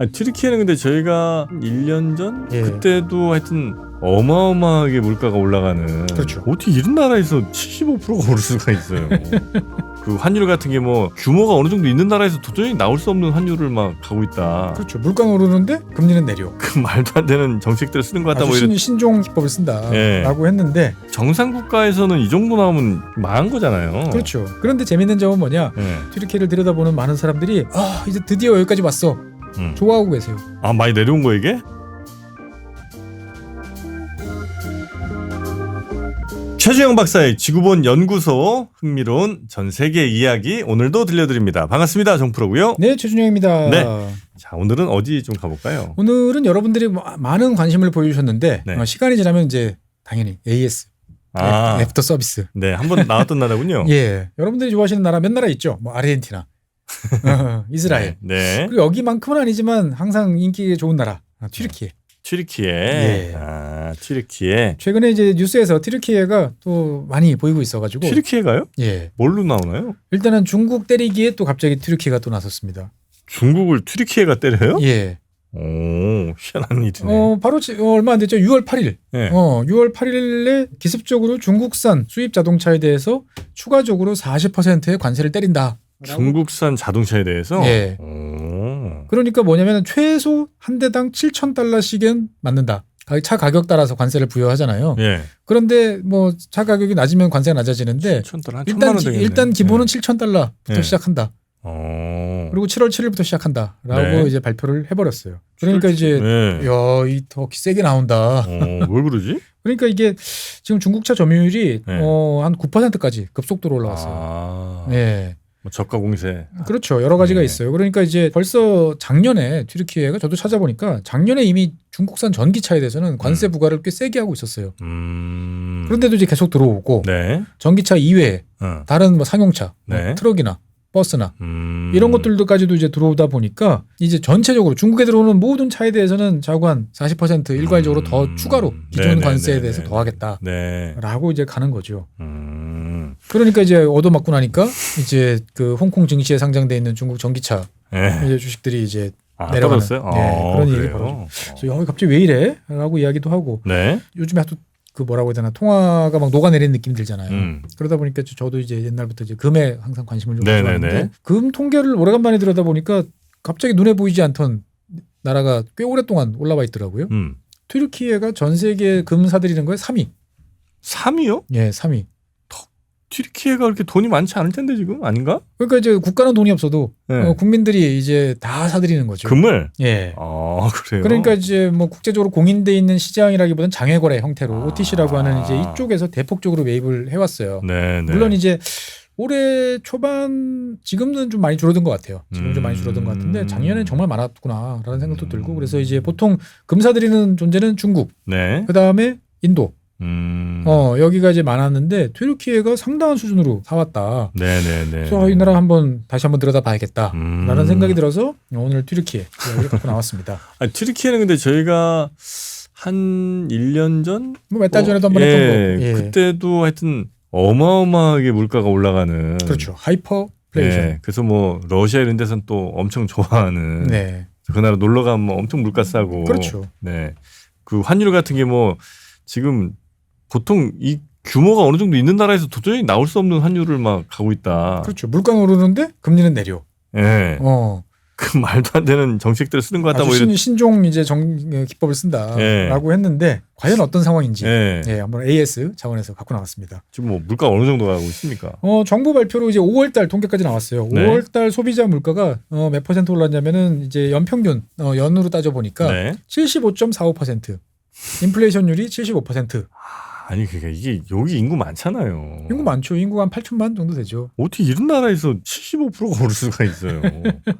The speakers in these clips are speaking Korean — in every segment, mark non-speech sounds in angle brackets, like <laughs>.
아니, 튀르키예는 근데 저희가 1년 전 예. 그때도 하여튼 어마어마하게 물가가 올라가는 그렇죠. 어떻게 이런 나라에서 75%가 오를 수가 있어요. <laughs> 그 환율 같은 게 뭐 규모가 어느 정도 있는 나라에서 도저히 나올 수 없는 환율을 막 가고 있다. 그렇죠. 물가는 오르는데 금리는 내려. <laughs> 그 말도 안 되는 정책들을 쓰는 것 같다. 아주 뭐 이런 신, 신종 기법을 쓴다라고 예. 했는데 정상 국가에서는 이 정도 나오면 망한 거잖아요. 그렇죠. 그런데 재밌는 점은 뭐냐? 예. 튀르키예를 들여다보는 많은 사람들이 아 이제 드디어 여기까지 왔어. 음. 좋아하고 계세요. 아 많이 내려온 거 이게? 최주영 박사의 지구본 연구소 흥미로운 전 세계 이야기 오늘도 들려드립니다. 반갑습니다. 정프로고요. 네, 최준영입니다. 네. 자 오늘은 어디 좀 가볼까요? 오늘은 여러분들이 마- 많은 관심을 보여주셨는데 네. 어, 시간이 지나면 이제 당연히 AS 아, 애프터 서비스. 네, 한 번 나왔던 나라군요. <laughs> 예, 여러분들이 좋아하시는 나라 몇 나라 있죠? 뭐 아르헨티나, 어, 이스라엘. 네, 그리고 여기만큼은 아니지만 항상 인기 좋은 나라 아, 튀르키예. 튀르키예. 예. 아, 튀르키예. 최근에 이제 뉴스에서 튀르키예가 또 많이 보이고 있어가지고 튀르키예가요? 예 뭘로 나오나요? 일단은 중국 때리기에 또 갑자기 튀르키예가 또 나섰습니다. 중국을 튀르키예가 때려요? 예. 오, 희한한 일이네. 어 바로 지- 어, 얼마 안 됐죠. 6월 8일. 네. 어 6월 8일에 기습적으로 중국산 수입 자동차에 대해서 추가적으로 40%의 관세를 때린다. 중국산 자동차에 대해서. 예. 오. 그러니까 뭐냐면 최소 한 대당 7천 달러씩은 맞는다. 가- 차 가격 따라서 관세를 부여하잖아요. 예. 그런데 뭐 차 가격이 낮으면 관세가 낮아지는데 천 달러 일단 원 기. 일단 기본은 예. 7천 달러부터 예. 시작한다. 어. 그리고 7월 7일부터 시작한다라고 네. 이제 발표를 해버렸어요. 그러니까 이제 네. 야이더 세게 나온다. 어, 왜 그러지? <laughs> 그러니까 이게 지금 중국차 점유율이 네. 어, 한 9%까지 급속도로 올라왔어요. 아. 네. 뭐 저가 공세. 그렇죠. 여러 가지가 네. 있어요. 그러니까 이제 벌써 작년에 튀르키예가 저도 찾아보니까 작년에 이미 중국산 전기차에 대해서는 관세 음. 부과를 꽤 세게 하고 있었어요. 음. 그런데도 이제 계속 들어오고 네. 전기차 이외에 어. 다른 뭐 상용차, 뭐 네. 트럭이나 버스나 음. 이런 것들도까지도 이제 들어오다 보니까 이제 전체적으로 중국에 들어오는 모든 차에 대해서는 한40% 일괄적으로 더 음. 추가로 기존 네네, 관세에 네네. 대해서 더하겠다라고 네. 이제 가는 거죠. 음. 그러니까 이제 얻어맞고 나니까 이제 그 홍콩 증시에 상장돼 있는 중국 전기차 예. 이제 주식들이 이제 아, 내려가는. 떨어졌어요? 네, 아, 그런 일이 그래요? 그래서 야, 갑자기 왜 이래?라고 이야기도 하고 네. 요즘에 또 그 뭐라고 해야 되나 통화가 막 녹아내리는 느낌이 들잖아요. 음. 그러다 보니까 저도 이제 옛날부터 이제 금에 항상 관심을 좀. 가져왔는데 금 통계를 오래간만에 들여다 보니까 갑자기 눈에 보이지 않던 나라가 꽤 오랫동안 올라와 있더라고요. 음. 튀르키예가 전 세계 금 사들이는 거에 3위. 3위요? 예, 3위. 튀르키예가 그렇게 돈이 많지 않을 텐데 지금 아닌가? 그러니까 이제 국가는 돈이 없어도 네. 어, 국민들이 이제 다 사들이는 거죠. 금을. 예. 아 그래요. 그러니까 이제 뭐 국제적으로 공인돼 있는 시장이라기보다는 장외거래 형태로 아. OTC라고 하는 이제 이쪽에서 대폭적으로 매입을 해왔어요. 네, 네. 물론 이제 올해 초반 지금은 좀 많이 줄어든 것 같아요. 지금 좀 많이 줄어든 것 같은데 음. 작년에 정말 많았구나라는 생각도 음. 들고 그래서 이제 보통 금사들이는 존재는 중국, 네. 그 다음에 인도, 음. 어 여기가 이제 많았는데 튀르키예가 상당한 수준으로 사왔다. 네, 네, 네. 그래서 아, 이 나라 한번 다시 한번 들여다봐야겠다. 음. 라는 생각이 들어서 오늘 튀르키예 이야기를 갖고 나왔습니다. <laughs> 아, 튀르키예는 근데 저희가 한 1년 전? 뭐 몇달 어, 전에도 한번 예, 했던 거. 예. 그때도 하여튼 어마어마하게 물가가 올라가는. 그렇죠. 하이퍼 플레이션. 예, 그래서 뭐 러시아 이런 데서는 또 엄청 좋아하는. 네. 그 나라 놀러 가면 뭐 엄청 물가 싸고. 그렇죠. 네. 그 환율 같은 게 뭐 지금 보통 이 규모가 어느 정도 있는 나라에서 도저히 나올 수 없는 환율을 막 가고 있다. 그렇죠. 물가는 오르는데 금리는 내려. 예. 어. <laughs> 그 말도 안 되는 정책들을 쓰는 것 같다. 뭐 이런. 신, 신종 이제 정 어, 기법을 쓴다라고 했는데 과연 어떤 상황인지 예. 예, 한번 AS 차원에서 갖고 나왔습니다. 지금 뭐 물가 어느 정도 가고 있습니까? 어, 정부 발표로 이제 5월 달 통계까지 나왔어요. 네. 5월 달 소비자 물가가 어, 몇 퍼센트 올랐냐면은 이제 연평균 어, 연으로 따져 보니까 네. 75.45%. 인플레이션율이 75%. 아니 그러니까 이게 여기 인구 많잖아요. 인구 많죠. 인구가 한 8천만 정도 되죠. 어떻게 이런 나라에서 75%가 오를 수가 있어요.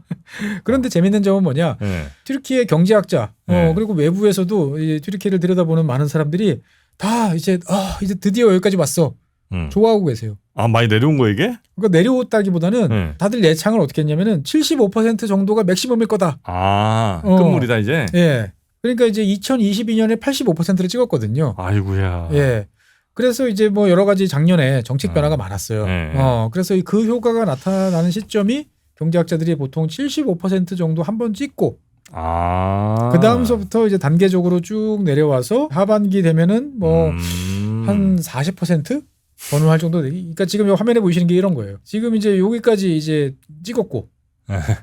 <laughs> 그런데 재밌는 점은 뭐냐? 네. 튀르키예 경제학자 네. 어, 그리고 외부에서도 이 튀르키예를 들여다보는 많은 사람들이 다 이제 아 이제 드디어 여기까지 왔어 음. 좋아하고 계세요. 아 많이 내려온 거 이게? 그러니까 내려왔다기보다는 네. 다들 예상을 어떻게 했냐면은 75% 정도가 맥시멈일 거다. 아 어. 끝물이다 이제. 예. 그러니까 이제 2022년에 85%를 찍었거든요. 아이고야. 예. 그래서 이제 뭐 여러 가지 작년에 정책 변화가 많았어요. 네. 어, 그래서 이그 효과가 나타나는 시점이 경제학자들이 보통 75% 정도 한 번 찍고 아. 그 다음서부터 이제 단계적으로 쭉 내려와서 하반기 되면은 뭐 음. 한40% 번호할 정도 되. 그러니까 지금 이 화면에 보이시는 게 이런 거예요. 지금 이제 여기까지 이제 찍었고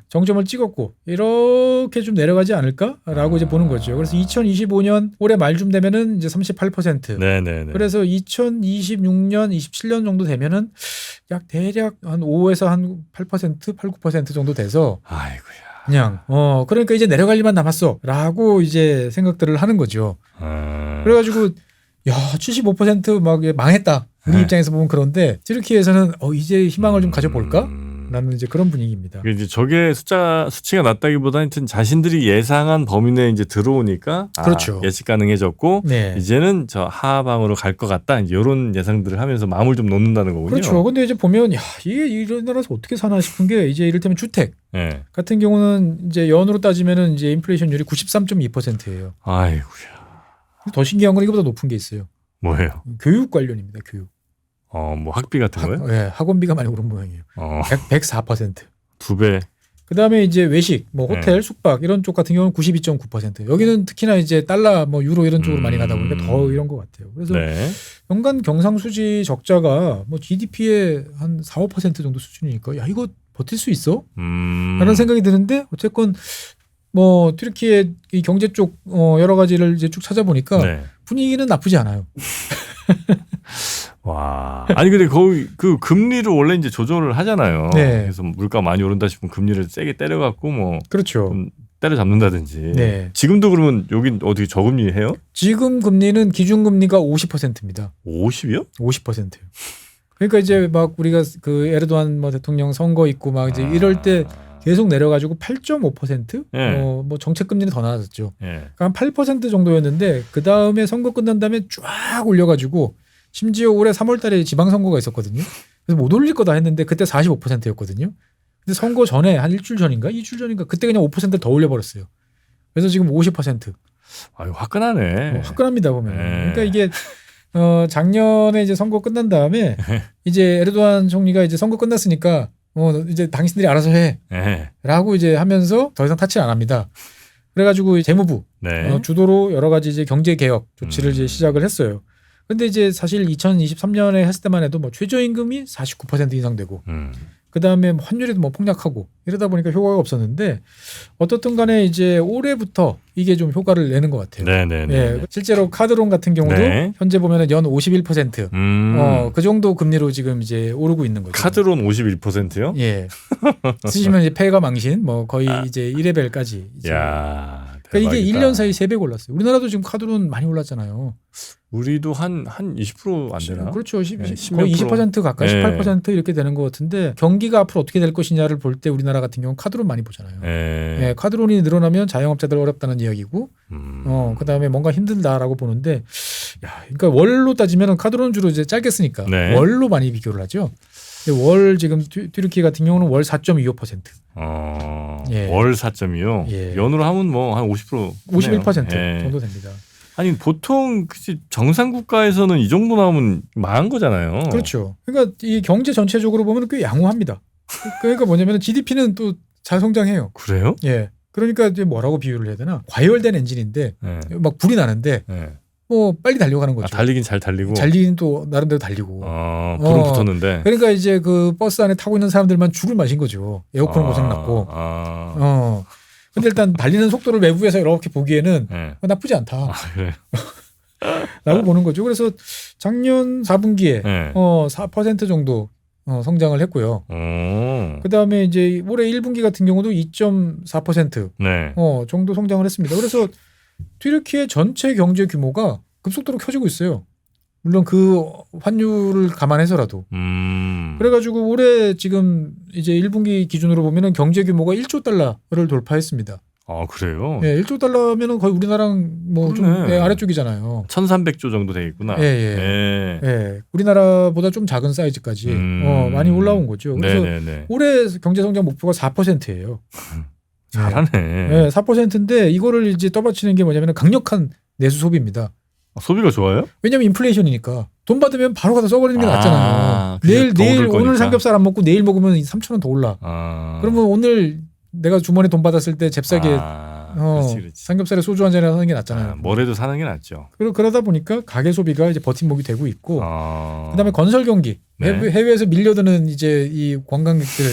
정점을 찍었고 이렇게 좀 내려가지 않을까라고 이제 보는 거죠. 그래서 2025년 올해 말쯤 되면은 이제 38%. 네네네. 그래서 2026년, 27년 정도 되면은 약 대략 한 5에서 한 8%, 8, 9% 정도 돼서 아이고야. 그냥 어 그러니까 이제 내려갈 일만 남았어라고 이제 생각들을 하는 거죠. 음. 그래가지고 야 75%막 망했다. 우리 네. 입장에서 보면 그런데 튀르키에서는 어 이제 희망을 좀 가져볼까? 음. 라는 이제 그런 분위기입니다. 그 이제 저게 숫자 수치가 낮다기보다 하여튼 자신들이 예상한 범위 내에 이제 들어오니까 아, 그렇죠. 예측 가능해졌고 네. 이제는 저 하방으로 갈 것 같다 이런 예상들을 하면서 마음을 좀 놓는다는 거군요. 그렇죠. 근데 이제 보면 야 이게 이런 나라에서 어떻게 사나 싶은 게 이제 이를테면 주택 예. 같은 경우는 이제 연으로 따지면은 이제 인플레이션율이 93.2%예요. 아이고야. 더 신기한 건 이거보다 높은 게 있어요. 뭐예요? 교육 관련입니다. 교육. 어, 뭐 학비 같은 거요? 학, 예, 학원비가 많이 오른 모양이에요. 어, 100, 104%. 두 배. 그다음에 이제 외식, 뭐 네. 호텔, 숙박 이런 쪽 같은 경우는 92.9%. 여기는 특히나 이제 달러, 뭐 유로 이런 쪽으로 많이 가다 보니까 음. 더 이런 것 같아요. 그래서 네. 연간 경상수지 적자가 뭐 GDP의 한 4, 5% 정도 수준이니까 야 이거 버틸 수 있어? 음. 라는 생각이 드는데 어쨌건 뭐 튀르키의 이 경제 쪽 어, 여러 가지를 이제 쭉 찾아보니까 네. 분위기는 나쁘지 않아요. <laughs> 와. 아니 근데 거기 그 금리를 원래 이제 조절을 하잖아요. 네. 그래서 물가 많이 오른다 싶으면 금리를 세게 때려갖고 뭐 그렇죠. 좀 때려 잡는다든지. 네. 지금도 그러면 여긴 어떻게 저금리 해요? 지금 금리는 기준 금리가 50%입니다. 50이요? 50%예요. 그러니까 이제 막 우리가 그 에르도안 뭐 대통령 선거 있고 막 이제 이럴 때 계속 내려가지고 8.5% 아. 네. 어, 뭐 정책 금리는 더 나아졌죠. 예. 그러니까 한8% 정도였는데 그 다음에 선거 끝난 다음에 쫙 올려가지고 심지어 올해 3월달에 지방선거가 있었거든요. 그래서 못 올릴 거다 했는데 그때 45%였거든요. 근데 선거 전에 한 일주일 전인가 이주일 전인가 그때 그냥 5%를 더 올려버렸어요. 그래서 지금 50% 아유 화끈하네. 뭐 화끈합니다 보면. 네. 그러니까 이게 어 작년에 이제 선거 끝난 다음에 <laughs> 이제 에르도안 총리가 이제 선거 끝났으니까 어 이제 당신들이 알아서 예. 해라고 이제 하면서 더 이상 타치를 안 합니다. 그래가지고 재무부 네. 어, 주도로 여러 가지 이제 경제 개혁 조치를 음. 이제 시작을 했어요. 근데 이제 사실 2023년에 했을 때만 해도 뭐 최저임금이 49% 인상되고 음. 그 다음에 환율에도 뭐 폭락하고 이러다 보니까 효과가 없었는데 어떻든 간에 이제 올해부터 이게 좀 효과를 내는 것 같아요. 네네네. 예, 실제로 카드론 같은 경우도 네. 현재 보면은 연 51%. 음. 어, 그 정도 금리로 지금 이제 오르고 있는 거죠. 카드론 51%요? 예. 쓰시면 이제 폐가 망신 뭐 거의 이제 1레벨까지. 이제. 야. 그러니까 이게 대박이다. 1년 사이 3배 올랐어요. 우리나라도 지금 카드론 많이 올랐잖아요. 우리도 한 한 20%안 되나? 그렇죠. 10, 네, 10, 거의 10몇 20% 가까이 네. 18% 이렇게 되는 것 같은데 경기가 앞으로 어떻게 될 것이냐를 볼 때 우리나라 같은 경우는 카드론 많이 보잖아요. 예. 예, 카드론이 늘어나면 자영업자들 어렵다는 이야기고, 음. 어, 그 다음에 뭔가 힘들다라고 보는데, 야, 그러니까 월로 따지면 카드론 주로 이제 짧게 쓰니까 네. 월로 많이 비교를 하죠. 월 지금 튀- 튀르키 같은 경우는 월 4.25%, 어. 예. 월 4점이요. 예. 연으로 하면 뭐 한 50% 51% 예. 정도 됩니다. 아니 보통 그치 정상 국가에서는 이 정도 나오면 망한 거잖아요. 그렇죠. 그러니까 이 경제 전체적으로 보면 꽤 양호합니다. 그러니까 뭐냐면 GDP는 또 잘 성장해요. 그래요? 예. 그러니까 이제 뭐라고 비유를 해야 되나? 과열된 엔진인데 예. 막 불이 나는데 예. 뭐 빨리 달려가는 아, 거죠. 달리긴 잘 달리고. 달리긴 또 나름대로 달리고. 어, 불은 어. 붙었는데. 그러니까 이제 그 버스 안에 타고 있는 사람들만 죽을 맛인 거죠. 에어컨 아, 고장 났고. 아. 어. 근데 일단 달리는 속도를 외부에서 이렇게 보기에는 예. 어, 나쁘지 않다. 아, 그래. <laughs> 라고 보는 거죠. 그래서 작년 4분기에 예. 어, 4% 정도 어, 성장을 했고요. 어. 그 다음에 이제 올해 1분기 같은 경우도 2.4% 네. 어, 정도 성장을 했습니다. 그래서 튀르키의 전체 경제 규모가 급속도로 켜지고 있어요. 물론 그 환율을 감안해서라도. 음. 그래가지고 올해 지금 이제 1분기 기준으로 보면은 경제 규모가 1조 달러를 돌파했습니다. 아, 그래요? 예, 1조 달러면은 거의 우리나라랑 뭐좀 그러네. 예, 아래쪽이잖아요. 1300조 정도 되겠구나. 예, 예. 예. 예, 우리나라보다 좀 작은 사이즈까지 음. 어, 많이 올라온 거죠. 그래서 네네네. 올해 경제 성장 목표가 4%예요. <laughs> 잘하네. 예, 4%인데 이거를 이제 떠받치는 게 뭐냐면 강력한 내수 소비입니다. 아, 소비가 좋아요? 왜냐면 인플레이션이니까 돈 받으면 바로 가서 써버리는 게 아, 낫잖아요. 내일 더 내일 거니까. 삼겹살 안 먹고 내일 먹으면 3천 원 더 올라. 아. 그러면 오늘 내가 주머니 돈 받았을 때 잽싸게 아. 어, 그렇지, 그렇지. 삼겹살에 소주 한 잔이나 사는 게 낫잖아요. 아, 뭐래도 사는 게 낫죠. 그러, 그러다 보니까 가계 소비가 이제 버팀목이 되고 있고 어. 그다음에 건설 경기 네. 해외, 해외에서 밀려드는 이제 이 관광객들을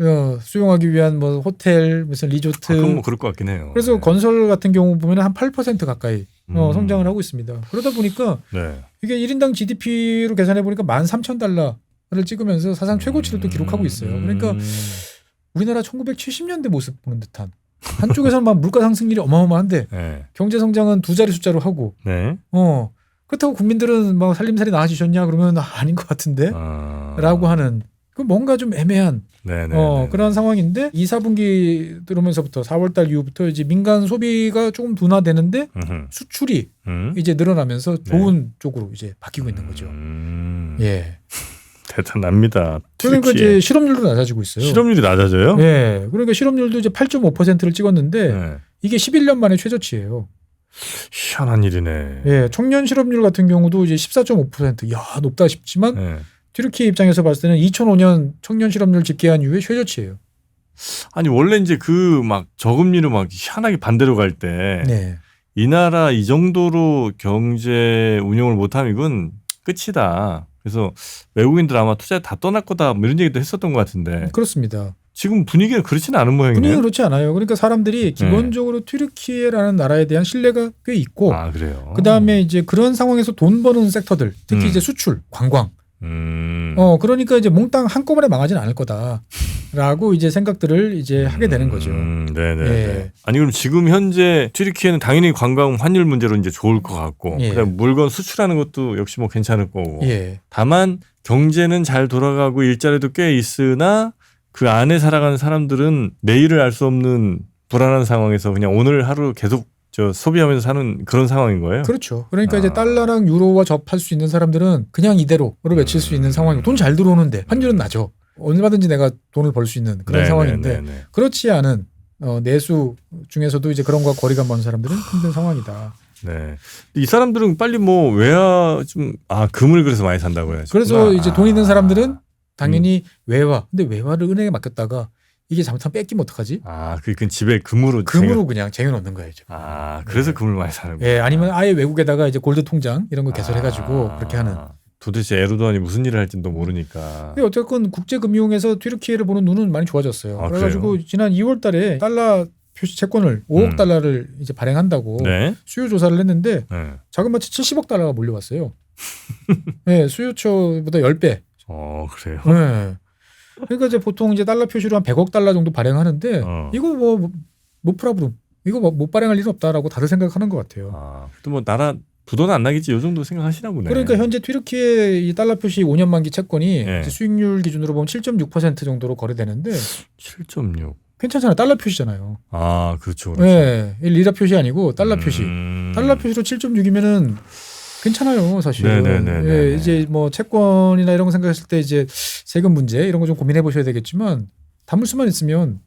어, 수용하기 위한 뭐 호텔 무슨 리조트 아, 그건 뭐 그럴 것 같긴 해요. 그래서 네. 건설 같은 경우 보면 한 8% 가까이 어, 음. 성장을 하고 있습니다. 그러다 보니까 네. 이게 1인당 GDP로 계산해 보니까 13,000달러를 찍으면서 사상 최고치를 또 기록하고 있어요. 그러니까 음. 우리나라 1970년대 모습 보는 듯한 한쪽에서는 막 물가 상승률이 어마어마한데 네. 경제 성장은 두 자리 숫자로 하고 네. 어 그렇다고 국민들은 막 살림살이 나아지셨냐 그러면 아닌 것 같은데 아. 라고 하는 그 뭔가 좀 애매한 네네. 어, 그런 상황인데 2, 4분기 들어오면서부터 4월달 이후부터 이제 민간 소비가 조금 둔화되는데 음흠. 수출이 음. 이제 늘어나면서 좋은 쪽으로 이제 바뀌고 있는 거죠. 음. 예. <laughs> 대단합니다. 그러니까. 이제 실업률도 낮아지고 있어요. 실업률이 낮아져요? 예. 그러니까 실업률도 이제 8.5%를 찍었는데 네. 이게 11년 만에 최저치예요. 희한한 일이네. 예. 청년 실업률 같은 경우도 이제 14.5%. 야, 높다 싶지만 네. 튀르키예 입장에서 봤을 때는 2005년 청년 실업률 집계한 이후에 최저치예요. 아니 원래 이제 그 막 저금리로 막 희한하게 반대로 갈 때이 네. 나라 이 정도로 경제 운영을 못하면 이건 끝이다. 그래서 외국인들 아마 투자 다 떠날 거다 뭐 이런 얘기도 했었던 것 같은데 그렇습니다. 지금 분위기는 그렇지는 않은 모양이네요. 그렇지 않아요. 그러니까 사람들이 기본적으로 튀르키예라는 나라에 대한 신뢰가 꽤 있고 아 그래요. 그 다음에 이제 그런 상황에서 돈 버는 섹터들, 특히 음. 이제 수출, 관광. 음. 어, 그러니까 이제 몽땅 한꺼번에 망하진 않을 거다라고 이제 생각들을 이제 하게 되는 거죠. 음, 네네. 예. 아니 그럼 지금 현재 튀르키예는 당연히 관광 환율 문제로 이제 좋을 것 같고, 예. 그다음 물건 수출하는 것도 역시 뭐 괜찮을 거고. 예. 다만 경제는 잘 돌아가고 일자리도 꽤 있으나 그 안에 살아가는 사람들은 내일을 알 수 없는 불안한 상황에서 그냥 오늘 하루 계속 저 소비하면서 사는 그런 상황인 거예요. 그렇죠. 그러니까 이제 아. 달러랑 유로와 접할 수 있는 사람들은 그냥 이대로로 외칠 수 있는 음. 상황이고 돈 잘 들어오는데 환율은 낮죠. 얼마든지 내가 돈을 벌 수 있는 그런 네, 상황인데 네, 네, 네. 그렇지 않은 어, 내수 중에서도 이제 그런 거와 거리가 먼 사람들은 힘든 상황이다. 네. 이 사람들은 빨리 뭐 외화 좀 아 금을 그래서 많이 산다고 해야지. 그래서 이제 돈 있는 사람들은 당연히 음. 외화. 근데 외화를 은행에 맡겼다가 이게 잘못하면 뺏기면 어떡하지? 아, 그, 그 집에 금으로 금으로 그냥 쟁여놓는 거예요. 이제. 아, 그래서 네. 금을 많이 사는 거야. 예, 아니면 아예 외국에다가 이제 골드 통장 이런 거 개설해가지고 아, 그렇게 하는. 도대체 에르도안이 무슨 일을 할지도 모르니까. 근데 어쨌건 국제 금융에서 튀르키예를 보는 눈은 많이 좋아졌어요. 아, 그래가지고 그래요? 지난 2월달에 달러 표시 채권을 5억 음. 달러를 이제 발행한다고 네. 수요 조사를 했는데 네. 자그마치 70억 달러가 몰려왔어요. <laughs> 네, 수요처보다 10배. 어, 그래요. 네. 그러니까 이제 보통 이제 달러 표시로 한 100억 달러 정도 발행하는데 어. 이거 뭐 모프라브룸 이거 뭐 못 발행할 일은 없다라고 다들 생각하는 것 같아요. 아, 또 뭐 나라 부도는 안 나겠지. 요 정도 생각하시나 보네. 그러니까 현재 튀르키예 이 달러 표시 5년 만기 채권이 네. 수익률 기준으로 보면 7.6% 정도로 거래되는데 7.6. 괜찮잖아요. 달러 표시잖아요. 아, 그렇죠. 그렇죠. 네, 이 리라 표시 아니고 달러 표시. 음. 달러 표시로 7.6이면은 괜찮아요, 사실. 네네네네네. 예, 이제 뭐 채권이나 이런 거 생각했을 때 이제 세금 문제 이런 거 좀 고민해 보셔야 되겠지만 담물수만 있으면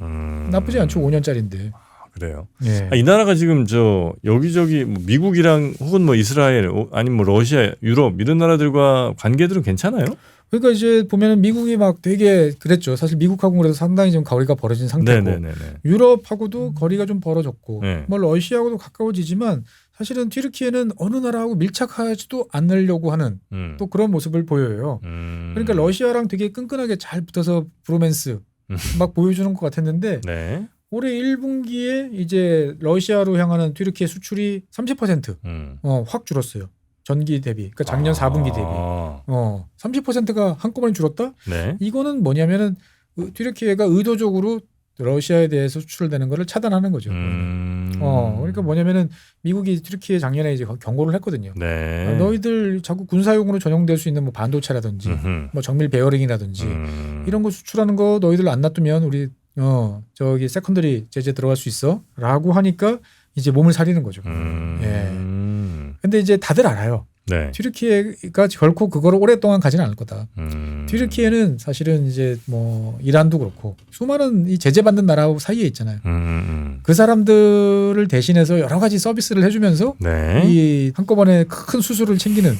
음. 나쁘지 않죠. 5년짜리인데. 아, 그래요. 예. 아, 이 나라가 지금 저 여기저기 뭐 미국이랑 혹은 뭐 이스라엘 어, 아니면 뭐 러시아, 유럽 이런 나라들과 관계들은 괜찮아요? 그러니까 이제 보면은 미국이 막 되게 그랬죠. 사실 미국하고 그래서 상당히 좀 거리가 벌어진 상태고 네네네네. 유럽하고도 거리가 좀 벌어졌고 네. 뭐 러시아하고도 가까워지지만 사실은 튀르키예는 어느 나라하고 밀착하지도 않으려고 하는 음. 또 그런 모습을 보여요. 음. 그러니까 러시아랑 되게 끈끈하게 잘 붙어서 브로맨스 음. 막 보여주는 것 같았는데 네. 올해 1분기에 이제 러시아로 향하는 튀르키예 수출이 30% 음. 어, 확 줄었어요. 전기 대비. 그러니까 작년 아. 4분기 대비. 어, 30%가 한꺼번에 줄었다? 네. 이거는 뭐냐면은 의- 튀르키예가 의도적으로 러시아에 대해서 수출되는 거를 차단하는 거죠. 음. 어, 그러니까 뭐냐면은 미국이 튀르키예 작년에 이제 경고를 했거든요. 네. 어, 너희들 자꾸 군사용으로 전용될 수 있는 뭐 반도체라든지 음흠. 뭐 정밀 베어링이라든지 음. 이런 거 수출하는 거 너희들 안 놔두면 우리 어 저기 세컨더리 제재 들어갈 수 있어라고 하니까 이제 몸을 사리는 거죠. 음. 예. 근데 이제 다들 알아요. 네. 튀르키예가 결코 그거를 오랫동안 가지는 않을 거다. 음. 튀르키예는 사실은 이제 뭐 이란도 그렇고 수많은 이 제재받는 나라 사이에 있잖아요. 음, 음. 그 사람들을 대신해서 여러 가지 서비스를 해주면서 네. 이 한꺼번에 큰 수수를 챙기는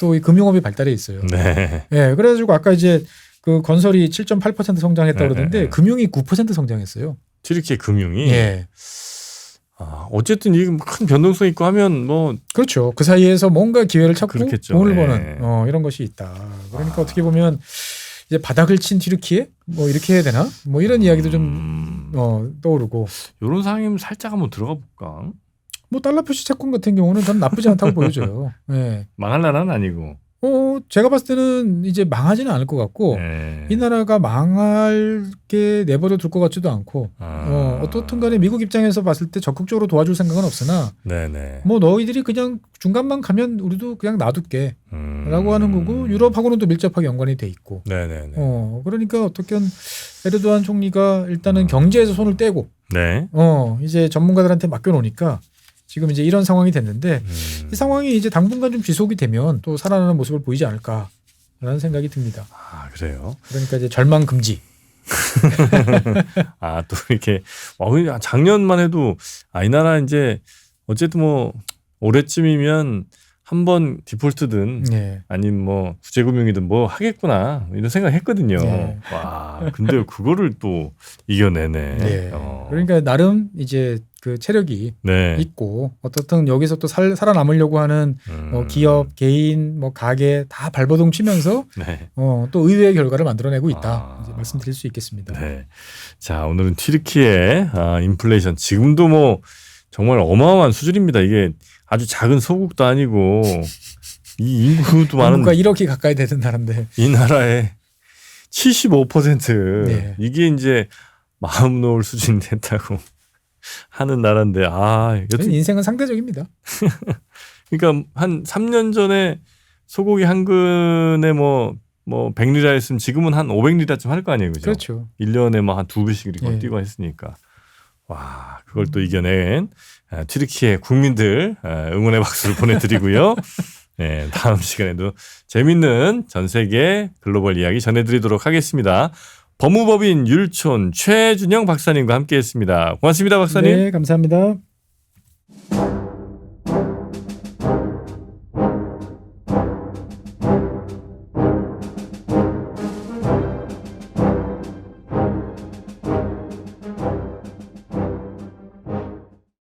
또 이 금융업이 발달해 있어요. 네. 예, 그래가지고 아까 이제 그 건설이 7.8% 성장했다 네, 그러던데 네, 네. 금융이 9% 성장했어요. 튀르키예 금융이 예. 어쨌든 이게 큰 변동성 있고 하면 뭐 그렇죠. 그 사이에서 뭔가 기회를 찾고 그렇겠죠. 돈을 네. 버는 어, 이런 것이 있다. 그러니까 아. 어떻게 보면 이제 바닥을 친 튀르키예 뭐 이렇게 해야 되나? 뭐 이런 이야기도 좀 음, 어, 떠오르고 이런 상황이면 살짝 한번 들어가 볼까? 뭐 달러 표시 채권 같은 경우는 전 나쁘지 않다고 보여져요. <laughs> 예. 망할 나라는 아니고. 어, 제가 봤을 때는 이제 망하지는 않을 것 같고 네. 이 나라가 망할 게 내버려 둘 것 같지도 않고 아. 어, 어떻든 간에 미국 입장에서 봤을 때 적극적으로 도와줄 생각은 없으나 네네. 뭐 너희들이 그냥 중간만 가면 우리도 그냥 놔둘게 음. 라고 하는 거고 유럽하고는 또 밀접하게 연관이 돼 있고 네네네. 어 그러니까 어떻게 에르도안 총리가 일단은 음. 경제에서 손을 떼고 네. 어 이제 전문가들한테 맡겨놓으니까 지금 이제 이런 상황이 됐는데 음. 이 상황이 이제 당분간 좀 지속이 되면 또 살아나는 모습을 보이지 않을까라는 생각이 듭니다. 아 그래요. 그러니까 이제 절망 금지. <laughs> 아 또 이렇게 어 그냥 작년만 해도 아 이 나라 이제 어쨌든 뭐 올해쯤이면 한 번 디폴트든 네. 아니면 뭐 구제금융이든 뭐 하겠구나 이런 생각 했거든요. 네. 와 근데 그거를 또 이겨내네. 네. 어. 그러니까 나름 이제 그 체력이 네. 있고 어떻든 여기서 또 살, 살아남으려고 하는 음. 뭐 기업, 개인, 뭐 가게 다 발버둥 치면서 <laughs> 네. 어, 또 의외의 결과를 만들어내고 있다. 아. 이제 말씀드릴 수 있겠습니다. 네. 자, 오늘은 튀르키의 아, 인플레이션. 지금도 뭐 정말 어마어마한 수준입니다. 이게 아주 작은 소국도 아니고 <laughs> 이 인구도 많은 한국과 1억이 가까이 되는 나라인데. 이 나라의 75% 네. 이게 이제 마음 놓을 수준이 됐다고 <laughs> 하는 나라인데 아, 여튼 인생은 상대적입니다. <laughs> 그러니까 한 3년 전에 소고기 한 근에 뭐뭐 100리라였으면 지금은 한 500리라쯤 할 거 아니에요. 그죠? 그렇죠. 1년에 뭐한두 배씩 이렇게 예. 뛰고 했으니까. 와, 그걸 또 이겨낸 아, 튀르키의 국민들 아, 응원의 박수를 보내드리고요. <laughs> 네, 다음 시간에도 재밌는 전 세계 글로벌 이야기 전해드리도록 하겠습니다. 법무법인 율촌 최준영 박사님과 함께했습니다. 고맙습니다, 박사님. 네, 감사합니다.